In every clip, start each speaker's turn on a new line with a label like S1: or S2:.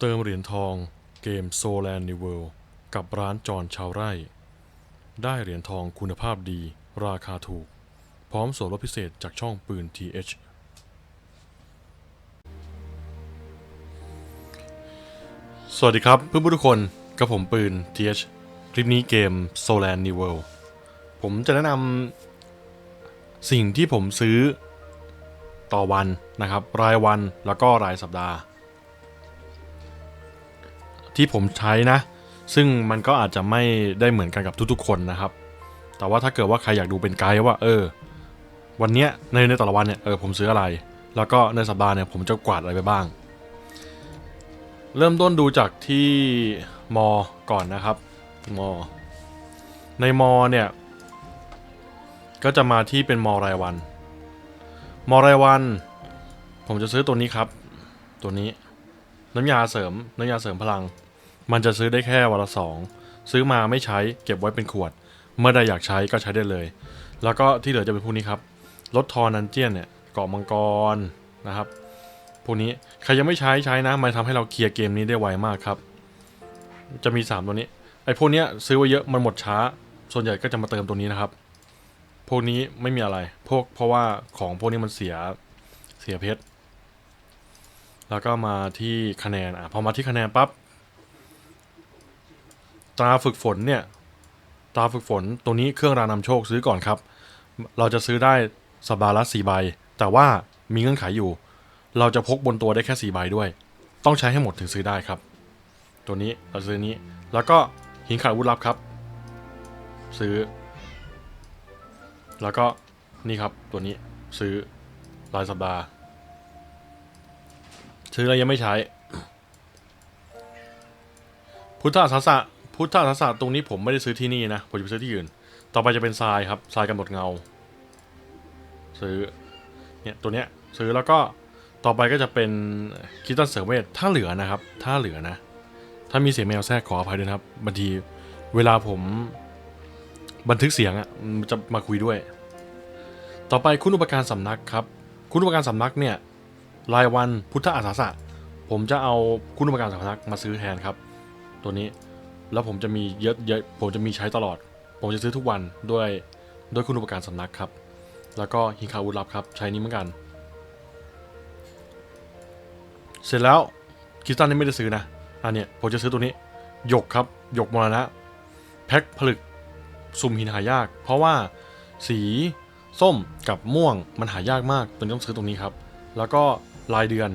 S1: เติมเหรียญทองเกม s o l a n d New World กับร้านจอนชาวไร่ ได้เหรียญทองคุณภาพดี ราคาถูก พร้อมส่วนลดพิเศษจากช่องปืน TH สวัสดีครับเพื่อนๆทุกคนกับผมปืน TH คลิปนี้เกม s o l a n d New World ผมจะแนะนำสิ่งที่ผมซื้อต่อวันนะครับ รายวันแล้วก็รายสัปดาห์ ที่ผมใช้นะ ซึ่งมันก็อาจจะไม่ได้เหมือนกันกับทุกๆ คนนะครับ แต่ว่าถ้าเกิดว่าใครอยากดูเป็นไกด์ว่าเออ วันเนี้ยในในแต่ละวันเนี่ยเออผมซื้ออะไร แล้วก็ในสัปดาห์เนี่ยผมจะกวาดอะไรไปบ้าง เริ่มต้นดูจากที่มอก่อนนะครับมอในมอเนี่ยก็จะมาที่เป็นมอรายวัน มอรายวัน ผมจะซื้อตัวนี้ครับ ตัวนี้ น้ำยาเสริม น้ำยาเสริมพลัง มันจะซื้อได้แค่วันละสองซื้อมาไม่ใช้เก็บไว้เป็นขวด เมื่อใดอยากใช้ก็ใช้ได้เลย แล้วก็ที่เหลือจะเป็นพวกนี้ครับรถทอนันเจียนเนี่ยเกาะมังกรนะครับพวกนี้ใครยังไม่ใช้ใช้นะมันทำให้เราเคลียร์เกมนี้ได้ไวมากครับ จะมี 3 ตัวนี้ไอ้พวกนี้ซื้อไว้เยอะมันหมดช้า ส่วนใหญ่ก็จะมาเติมตัวนี้นะครับ พวกนี้ไม่มีอะไร พวกเพราะว่าของพวกนี้มันเสียเสียเพชรแล้วก็มาที่คะแนนอะพอมาที่คะแนนปั๊บ ตราฝึกฝนเนี่ย ตราฝึกฝนตัวนี้เครื่องรางนำโชคซื้อก่อนครับ เราจะซื้อได้สัปดาห์ละสี่ใบ แต่ว่ามีเงื่อนไขอยู่ เราจะพกบนตัวได้แค่สี่ใบด้วย ต้องใช้ให้หมดถึงซื้อได้ครับ ตัวนี้เราซื้อนี้ แล้วก็หินขาดวุธลับครับ ซื้อ แล้วก็นี่ครับตัวนี้ซื้อรายสัปดาห์ ซื้อแล้วยังไม่ใช้ พุทธาสสะ พุทธาสสะตรงนี้ผมไม่ได้ซื้อที่นี่นะ ผมจะไปซื้อที่อื่น ต่อไปจะเป็นทรายครับทรายกำหนดเงา ซื้อ เนี่ยตัวเนี้ยซื้อแล้วก็ต่อไปก็จะเป็นคิตันเสริมเวทถ้าเหลือนะครับ ถ้าเหลือนะ ถ้ามีเสียงแมวแทรกขออภัยด้วยนะครับบางทีเวลาผมบันทึกเสียงอะ่ะจะมาคุยด้วย ต่อไปคุณอุปการสำนักครับ คุณอุปการสำนักเนี่ยรายวันพุทธอาสาสะผมจะเอาคุณอุปการสำนักมาซื้อแทนครับ ตัวนี้ แล้วผมจะมีเยอะเยอะผมจะมีใช้ตลอด ผมจะซื้อทุกวันด้วยด้วยคุณอุปการสำนักครับ แล้วก็หินคาวุธลับครับ ใช้นี้เหมือนกัน เสร็จแล้วคิสตันนี่ไม่ได้ซื้อนะอันเนี้ยผมจะซื้อตัวนี้หยกครับหยกมรณะแพ็คผลึกสุ่มหินหายาก เพราะว่าสีส้มกับม่วงมันหายากมากตัวนี้ต้องซื้อตรงนี้ครับ แล้วก็รายเดือน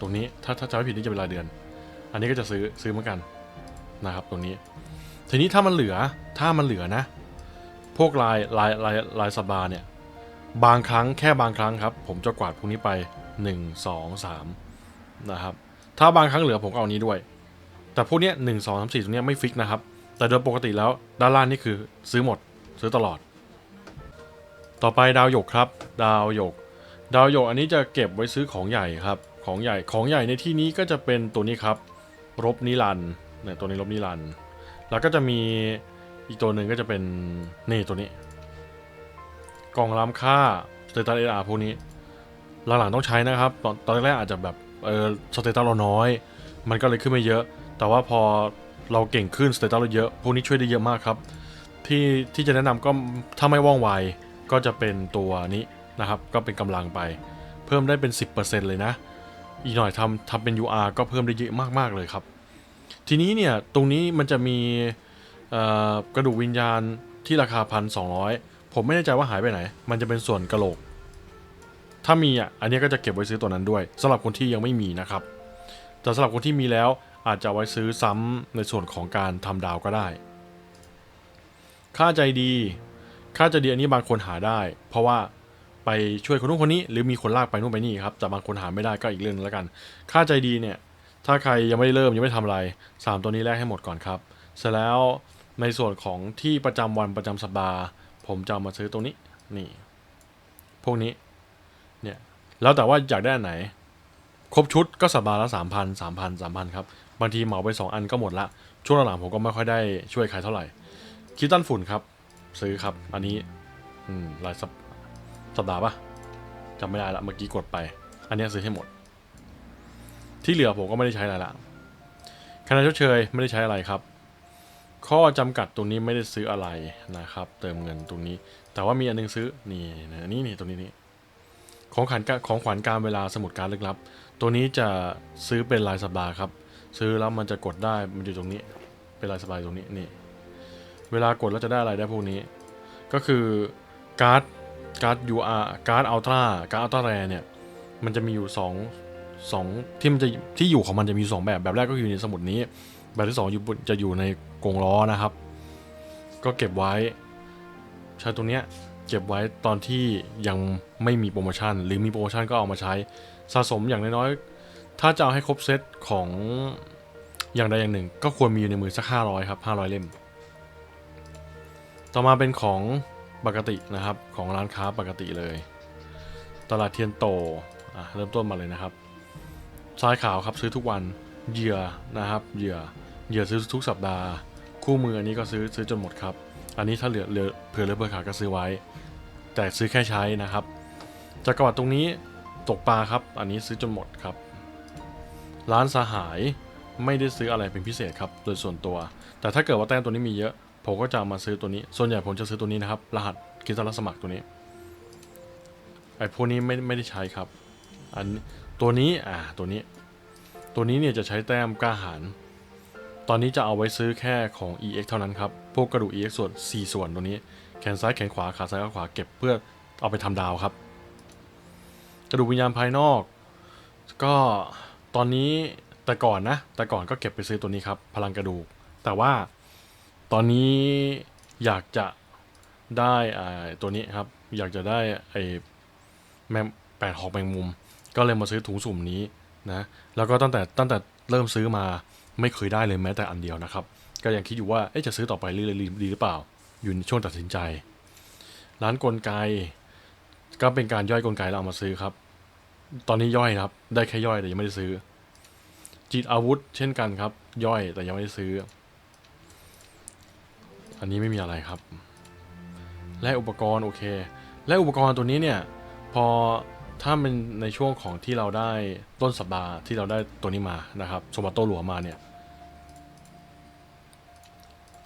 S1: ตรงนี้ถ้าถ้าจำไม่ผิดนี่จะเป็นรายเดือน อันนี้ก็จะซื้อซื้อเหมือนกัน นะครับตรงนี้ ทีนี้ถ้ามันเหลือถ้ามันเหลือนะ พวกรายรายรายรายสัปดาห์เนี่ย บางครั้งแค่บางครั้งครับ ผมจะกวาดพวกนี้ไป 1 2 3นะครับ ถ้าบางครั้งเหลือผมก็เอานี้ด้วย แต่พวกเนี้ยหนึ่งสองสามสี่ตรงเนี้ยไม่ฟิกนะครับ แต่โดยปกติแล้วด้านล่างนี่คือซื้อหมดซื้อตลอด ต่อไปดาวหยกครับ ดาวหยก ดาวหยกอันนี้จะเก็บไว้ซื้อของใหญ่ครับ ของใหญ่ของใหญ่ในที่นี้ก็จะเป็นตัวนี้ครับ รบนิรันดร์ เนี่ยตัวนี้รบนิรันด์แล้วก็จะมีอีกตัวหนึ่งก็จะเป็นนี่ตัวนี้กล่องล้ำค่าสเตตัสเออาร์พวกนี้ หลังๆต้องใช้นะครับ ตอนตอนแรกๆอาจจะแบบเออสเตตัสเราน้อย มันก็เลยขึ้นไม่เยอะ แต่ว่าพอเราเก่งขึ้นสเตตัสเราเยอะพวกนี้ช่วยได้เยอะมากครับ ที่ที่จะแนะนำก็ถ้าไม่ว่องไวก็จะเป็นตัวนี้นะครับ ก็เป็นกำลังไป เพิ่มได้เป็น 10%เลยนะ อีกหน่อยทำทำเป็น UR ก็เพิ่มได้เยอะมากๆเลยครับ ทีนี้เนี่ยตรงนี้มันจะมีกระดูกวิญญาณที่ราคาพันสองผมไม่แน่ใจว่าหายไปไหน มันจะเป็นส่วนกระโหลก ถ้ามีอะอันนี้ก็จะเก็บไว้ซื้อตัวนั้นด้วยสำหรับคนที่ยังไม่มีนะครับ แต่สำหรับคนที่มีแล้วอาจจะไว้ซื้อซ้ำในส่วนของการทำดาวก็ได้ ค่าใจดีค่าใจดีอันนี้บางคนหาได้ เพราะว่าไปช่วยคนนู้นคนนี้ หรือมีคนลากไปนู่นไปนี่ครับแต่บางคนหาไม่ได้ก็อีกเรื่องแล้วกัน ค่าใจดีเนี่ย ถ้าใครยังไม่ได้เริ่มยังไม่ทำอะไร 3 ตัวนี้แรกให้หมดก่อนครับ เสร็จแล้วในส่วนของที่ประจำวันประจำสัปดาห์ ผมจะเอามาซื้อตัวนี้นี่ พวกนี้เนี่ยแล้วแต่ว่าอยากได้อันไหน ครบชุดก็สัปดาห์ละสามพันสามพันสามพันครับ บางทีเหมาไปสองอันก็หมดละ ช่วงหลังๆผมก็ไม่ค่อยได้ช่วยใครเท่าไหร่คิดตันฝุ่นครับ ซื้อครับ อันนี้ อืมรายสัปสัปดาห์ปะจำไม่ได้ละเมื่อกี้กดไป อันเนี้ยซื้อให้หมด ที่เหลือผมก็ไม่ได้ใช้อะไรละคะแนนชดเชยไม่ได้ใช้อะไรครับ ข้อจำกัดตรงนี้ไม่ได้ซื้ออะไรนะครับ เติมเงินตรงนี้ แต่ว่ามีอันนึงซื้อนี่นะนี่นี่ตรงนี้นี่ของขวัญกาของขวัญการเวลาสมุดการลึกลับ ตัวนี้จะซื้อเป็นรายสัปดาห์ครับ ซื้อแล้วมันจะกดได้มันอยู่ตรงนี้ เป็นรายสัปดาห์ตรงนี้นี่ เวลากดแล้วจะได้อะไรได้พวกนี้ ก็คือการ์ดการ์ด UR การ์ดอัลตร้าการ์ดอัลตร้าแรเนี่ยมันจะมีอยู่สอง สองที่มันจะที่อยู่ของมันจะมีสองแบบแบบแรกก็คืออยู่ในสมุดนี้ แบบที่สองอยู่จะอยู่ในกรงล้อนะครับ ก็เก็บไว้ใช้ตรงเนี้ยเก็บไว้ตอนที่ยังไม่มีโปรโมชั่น หรือมีโปรโมชั่นก็เอามาใช้สะสมอย่างน้อยๆถ้าจะเอาให้ครบเซตของอย่างใดอย่างหนึ่ง ก็ควรมีอยู่ในมือสัก500ครับ500 เล่ม ต่อมาเป็นของปกตินะครับของร้านค้าปกติเลย ตลาดเทียนโตเริ่มต้นมาเลยนะครับ ทรายขาวครับซื้อทุกวันเหยื่อนะครับเหยื่อเหยื่อซื้อทุกสัปดาห์ คู่มืออันนี้ก็ซื้อซื้อจนหมดครับ อันนี้ถ้าเหลือเหลือเผื่อเหลือเผื่อขาดก็ซื้อไว้ แต่ซื้อแค่ใช้นะครับจักรวรรดิตรงนี้ตกปลาครับ อันนี้ซื้อจนหมดครับ ร้านสหายไม่ได้ซื้ออะไรเป็นพิเศษครับโดยส่วนตัว แต่ถ้าเกิดว่าแต้มตัวนี้มีเยอะ ผมก็จะมาซื้อตัวนี้ ส่วนใหญ่ผมจะซื้อตัวนี้นะครับ รหัสคิดสลักสมัครตัวนี้ไอ้พวกนี้ไม่ไม่ได้ใช้ครับ อัน ตัวนี้อ่าตัวนี้ ตัวนี้เนี่ยจะใช้แต้มกล้าหาญตอนนี้จะเอาไว้ซื้อแค่ของ EX เท่านั้นครับ พวกกระดูก EX ส่วน 4 ส่วนตัวนี้ แขนซ้ายแขนขวาขาซ้ายขาขวาเก็บเพื่อเอาไปทำดาวครับ กระดูกวิญญาณภายนอก ก็ตอนนี้แต่ก่อนนะ แต่ก่อนก็เก็บไปซื้อตัวนี้ครับ พลังกระดูก แต่ว่าตอนนี้อยากจะได้อ่าตัวนี้ครับ อยากจะได้ไอ้แมแปดหอกแมงมุม ก็เลยมาซื้อถุงสุ่มนี้นะแล้วก็ตั้งแต่ตั้งแต่เริ่มซื้อมาไม่เคยได้เลยแม้แต่อันเดียวนะครับ ก็ยังคิดอยู่ว่าเอ๊ะจะซื้อต่อไปเรื่อยๆดีหรือเปล่า อยู่ในช่วงตัดสินใจ ร้านกลไก ก็เป็นการย่อยกลไกแล้วเอามาซื้อครับ ตอนนี้ย่อยครับ ได้แค่ย่อยแต่ยังไม่ได้ซื้อ จิตอาวุธ เช่นกันครับ ย่อยแต่ยังไม่ได้ซื้อ อันนี้ไม่มีอะไรครับ และอุปกรณ์โอเค และอุปกรณ์ตัวนี้เนี่ย พอ ถ้าเป็นในช่วงของที่เราได้ต้นสัปดาห์ที่เราได้ตัวนี้มานะครับสมบัติโตหลวงมาเนี่ย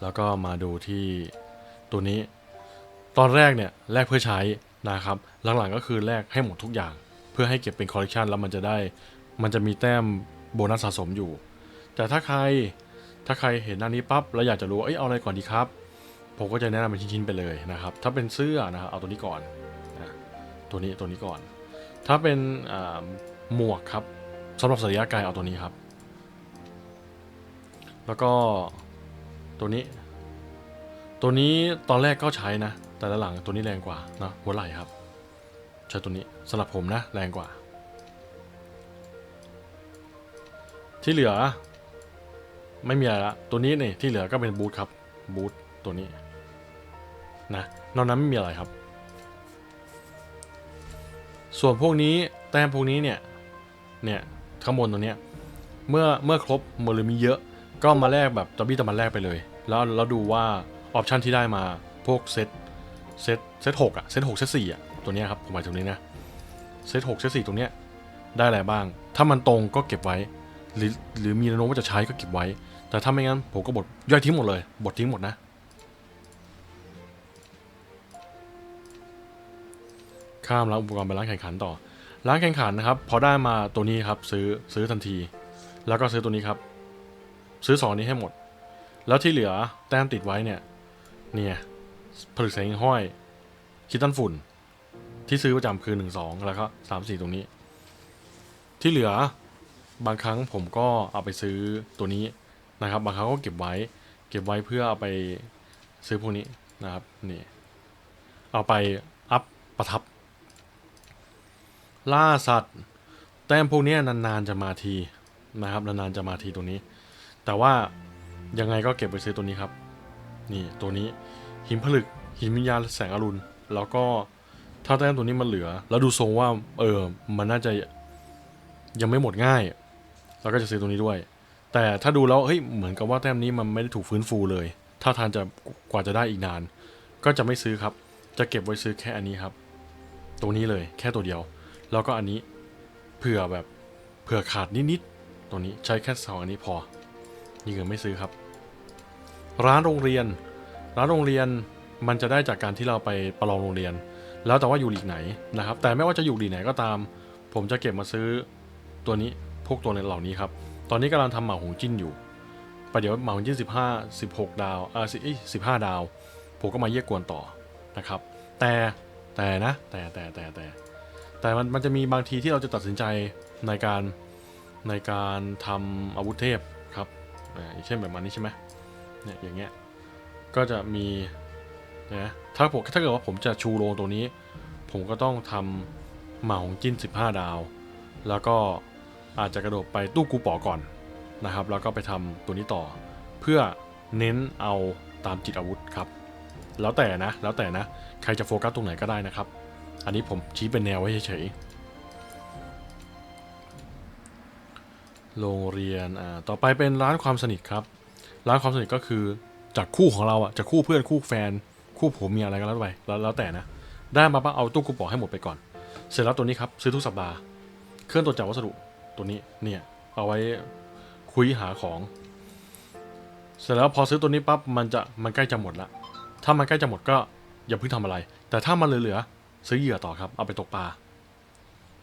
S1: แล้วก็มาดูที่ตัวนี้ ตอนแรกเนี่ยแลกเพื่อใช้นะครับ หลังๆก็คือแลกให้หมดทุกอย่าง เพื่อให้เก็บเป็นคอลเลกชันแล้วมันจะได้ มันจะมีแต้มโบนัสสะสมอยู่ แต่ถ้าใครถ้าใครเห็นหน้านี้ปั๊บแล้วอยากจะรู้ว่าเอ้ยเอาอะไรก่อนดีครับ ผมก็จะแนะนำเป็นชิ้นๆไปเลยนะครับ ถ้าเป็นเสื้อนะครับเอาตัวนี้ก่อนนะตัวนี้ตัวนี้ก่อน ถ้าเป็นหมวกครับสำหรับสัตว์ระยเอาตัวนี้ครับ แล้วก็ตัวนี้ ตัวนี้ตอนแรกก็ใช้นะ แต่ละหลังตัวนี้แรงกว่านะหัวไหล่ครับ ใช้ตัวนี้สำหรับผมนะแรงกว่า ที่เหลือ ไม่มีอะไรละตัวนี้นี่ที่เหลือก็เป็นบูทครับบูทตัวนี้นะนอกนั้นไม่มีอะไรครับ ส่วนพวกนี้แต้มพวกนี้เนี่ยเนี่ยข้างบนตัวเนี้ยเมื่อเมื่อครบหรือมีเยอะ ก็มาแลกแบบตะบี้ตะมันแลกไปเลย แล้วเราดูว่าออปชันที่ได้มาพวกเซตเซตเซตหกอะเซตหกเซตสี่อะตัวเนี้ยครับผมหมายถึงนี้นะเซตหกเซตสี่ตรงเนี้ยได้อะไรบ้าง ถ้ามันตรงก็เก็บไว้ หรือหรือมีแนวโน้มว่าจะใช้ก็เก็บไว้ แต่ถ้าไม่งั้นผมก็บดย่อยทิ้งหมดเลย บดทิ้งหมดนะ ข้ามร้านอุปกรณ์ไปร้านแข่งขันต่อ ร้านแข่งขันนะครับ พอได้มาตัวนี้ครับซื้อซื้อทันที แล้วก็ซื้อตัวนี้ครับ ซื้อสองนี้ให้หมด แล้วที่เหลือแต้มติดไว้เนี่ยเนี่ยผลึกแสงห้อยคิดตันฝุ่น ที่ซื้อประจำคือหนึ่งสองแล้วก็สามสี่ตรงนี้ ที่เหลือบางครั้งผมก็เอาไปซื้อตัวนี้นะครับ บางครั้งก็เก็บไว้ เก็บไว้เพื่อเอาไปซื้อพวกนี้นะครับนี่เอาไปอัพประทับ ล่าสัตว์ แต้มพวกนี้นานๆจะมาทีนะครับนานๆจะมาทีตัวนี้ แต่ว่ายังไงก็เก็บไปซื้อตัวนี้ครับ นี่ตัวนี้หินผลึกหินวิญญาณแสงอรุณ แล้วก็ถ้าแต้มตัวนี้มันเหลือ แล้วดูทรงว่าเออมันน่าจะยังไม่หมดง่ายเราก็จะซื้อตัวนี้ด้วย แต่ถ้าดูแล้วเฮ้ยเหมือนกับว่าแต้มนี้มันไม่ได้ถูกฟื้นฟูเลย ถ้าทานจะกว่าจะได้อีกนาน ก็จะไม่ซื้อครับ จะเก็บไว้ซื้อแค่อันนี้ครับ ตัวนี้เลยแค่ตัวเดียว แล้วก็อันนี้เผื่อแบบเผื่อขาดนิดๆ ตัวนี้ใช้แค่สองอันนี้พอยิงเงินไม่ซื้อครับ ร้านโรงเรียน ร้านโรงเรียนมันจะได้จากการที่เราไปประลองโรงเรียน แล้วแต่ว่าอยู่หลีกไหนนะครับ แต่ไม่ว่าจะอยู่หลีกไหนก็ตาม ผมจะเก็บมาซื้อตัวนี้พวกตัวเหล่านี้ครับ ตอนนี้กำลังทำหมาหงจิ้นอยู่ประเดี๋ยวหมาหงจิ้น15 16 ดาวเออสิบห้าดาว ผมก็มาเยี่ยกวนต่อนะครับ แต่แต่นะ แต่แต่แต่แต่ แต่มันมันจะมีบางทีที่เราจะตัดสินใจในการในการทำอาวุธเทพครับอ่าอย่างเช่นแบบมันนี้ใช่ไหมเนี่ยอย่างเงี้ยก็จะมีนะถ้าผมถ้าเกิดว่าผมจะชูโรงตัวนี้ ผมก็ต้องทำเหมาของจิ้น 15 ดาว แล้วก็อาจจะกระโดดไปตู้กูป๋อก่อนนะครับ แล้วก็ไปทำตัวนี้ต่อ เพื่อเน้นเอาตามจิตอาวุธครับ แล้วแต่นะ แล้วแต่นะ ใครจะโฟกัสตรงไหนก็ได้นะครับ อันนี้ผมชี้เป็นแนวไว้เฉยๆ โรงเรียน อ่า ต่อไปเป็นร้านความสนิทครับ ร้านความสนิทก็คือจากคู่ของเราอะจากคู่เพื่อนคู่แฟน คู่ผัวเมียอะไรก็แล้วไปแล้วแล้วแต่นะ ได้มาปั๊บเอาตู้กูปองให้หมดไปก่อน เสร็จแล้วตัวนี้ครับซื้อทุกสัปดาห์ เครื่องตรวจจับวัสดุตัวนี้เนี่ยเอาไว้คุยหาของ เสร็จแล้วพอซื้อตัวนี้ปั๊บมันจะมันใกล้จะหมดละ ถ้ามันใกล้จะหมดก็อย่าเพิ่งทำอะไร แต่ถ้ามันเหลือ ซื้อเหยื่อต่อครับ เอาไปตกปลา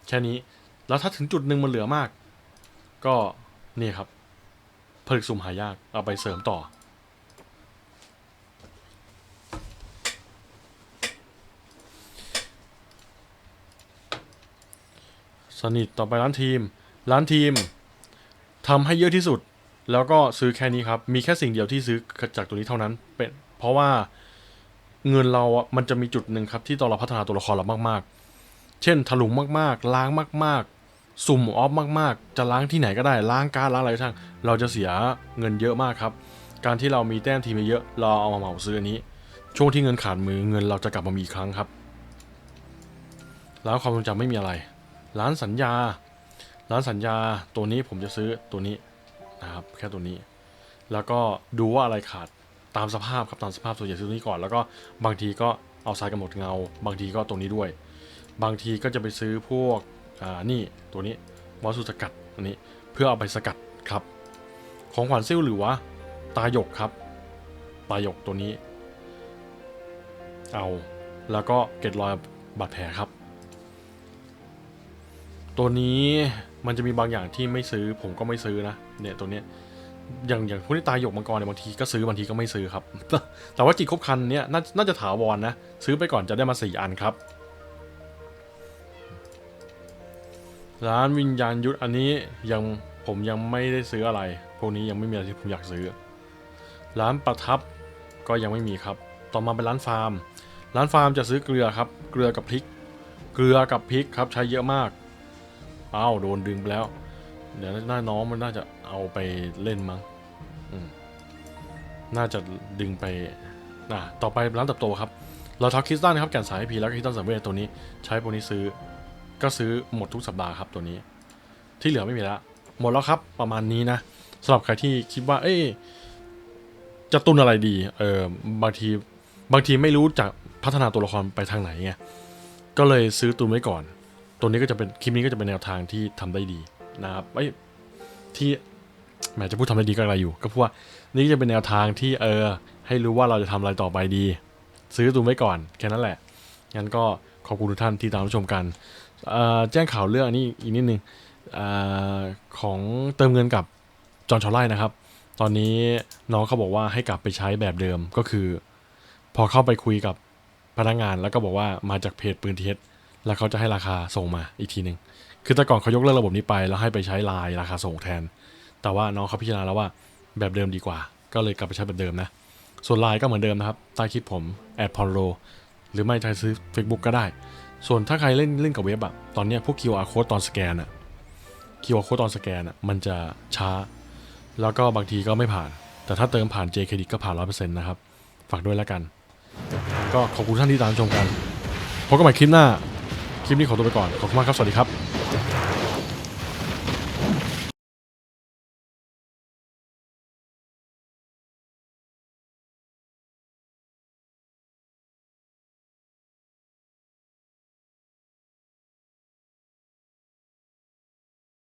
S1: แค่นี้ แล้วถ้าถึงจุดหนึ่งมันเหลือมาก ก็นี่ครับผลิตสุ่มหายาก เอาไปเสริมต่อ สนิทต่อไปร้านทีม ร้านทีมทำให้เยอะที่สุด แล้วก็ซื้อแค่นี้ครับ มีแค่สิ่งเดียวที่ซื้อจากตัวนี้เท่านั้น เป็น เพราะว่า เงินเราอะมันจะมีจุดหนึ่งครับที่ตอนเราพัฒนาตัวละครเรามากๆ เช่นถลุงมากๆ ล้างมาก ๆ สุ่มออฟมากๆ จะล้างที่ไหนก็ได้ล้างการล้างอะไรก็ช่างเราจะเสียเงินเยอะมากครับ การที่เรามีแต้มทีมเยอะเราเอามาเหมาซื้ออันนี้ ช่วงที่เงินขาดมือเงินเราจะกลับมามีอีกครั้งครับแล้วความทรงจำไม่มีอะไร ร้านสัญญา ร้านสัญญาตัวนี้ผมจะซื้อตัวนี้นะครับแค่ตัวนี้ แล้วก็ดูว่าอะไรขาด ตามสภาพครับตามสภาพส่วนใหญ่ซื้อตัวนี้ก่อนแล้วก็บางทีก็เอาสายกำหนดเงา บางทีก็ตัวนี้ด้วย บางทีก็จะไปซื้อพวกอ่านี่ตัวนี้วอสุสกัดอันนี้เพื่อเอาไปสกัดครับ ของขวัญซิ่วหรือว่าตาหยกครับ ตาหยกตัวนี้ เอาแล้วก็เกล็ดรอยบาดแผลครับ ตัวนี้มันจะมีบางอย่างที่ไม่ซื้อผมก็ไม่ซื้อนะเนี่ยตัวเนี้ย อย่างอย่างพวกที่ตายหยกมังกรเนี่ยบางทีก็ซื้อบางทีก็ไม่ซื้อครับ แต่ว่าจิตครบคันเนี่ยนน่าจะถาวรนะ ซื้อไปก่อนจะได้มาสี่อันครับ ร้านวิญญาณยุทธอันนี้ยังผมยังไม่ได้ซื้ออะไร พวกนี้ยังไม่มีอะไรที่ผมอยากซื้อ ร้านประทับก็ยังไม่มีครับ ต่อมาเป็นร้านฟาร์ม ร้านฟาร์มจะซื้อเกลือครับ เกลือกับพริก เกลือกับพริกครับใช้เยอะมาก อ้าวโดนดึงไปแล้ว เดี๋ยวน้าน้องมันน่าจะเอาไปเล่นมั้งน่าจะดึงไปอะต่อไปร้านเตับโตครับ เราทักคิสตันนะครับแก่นสายพีแล้วก็คิสตันสังเวชตัวนี้ ใช้พวกนี้ซื้อ ก็ซื้อหมดทุกสัปดาห์ครับตัวนี้ ที่เหลือไม่มีแล้วหมดแล้วครับประมาณนี้นะสำหรับใครที่คิดว่า เอ้ยจะตุนอะไรดี เออบางทีบางทีไม่รู้จะพัฒนาตัวละครไปทางไหนไง ก็เลยซื้อตุนไว้ก่อน ตัวนี้ก็จะเป็นคลิปนี้ก็จะเป็นแนวทางที่ทำได้ดี นะครับไอ้ที่แหมจะพูดทำได้ดีก็อะไรอยู่ ก็เพราะว่านี่จะเป็นแนวทางที่เออ ให้รู้ว่าเราจะทำอะไรต่อไปดี ซื้อตุนไว้ก่อน แค่นั้นแหละ งั้นก็ขอบคุณทุกท่านที่ตามรับชมกันแจ้งข่าวเรื่องนี้อีกนิดนึงออของเติมเงินกับจอห์นชอลไล่นะครับ ตอนนี้น้องเขาบอกว่าให้กลับไปใช้แบบเดิมก็คือ พอเข้าไปคุยกับพนักงานแล้วก็บอกว่ามาจากเพจปืนเท็จแล้วเขาจะให้ราคาส่งมาอีกทีหนึ่ง คือแต่ก่อนเขายกเลิกระบบนี้ไป แล้วให้ไปใช้ไลน์ราคาส่งแทน แต่ว่าน้องเขาพิจารณาแล้วว่าแบบเดิมดีกว่า ก็เลยกลับไปใช้แบบเดิมนะ ส่วนไลน์ก็เหมือนเดิมนะครับใต้คลิปผมแอดพอลโลหรือไม่ใช้ซื้อ Facebook ก็ได้ ส่วนถ้าใครเล่นเล่นกับเว็บอะตอนนี้พวก QR code ตอนสแกนอะ QR code ตอนสแกนอะมันจะช้า แล้วก็บางทีก็ไม่ผ่าน แต่ถ้าเติมผ่าน J Credit ก็ผ่าน 100%นะครับ ฝากด้วยแล้วกัน ก็ขอบคุณท่านที่ตามชมกัน พบกันใหม่คลิปหน้า คลิปนี้ขอตัวไปก่อน ขอบคุณมากครับ สวัสดีครับ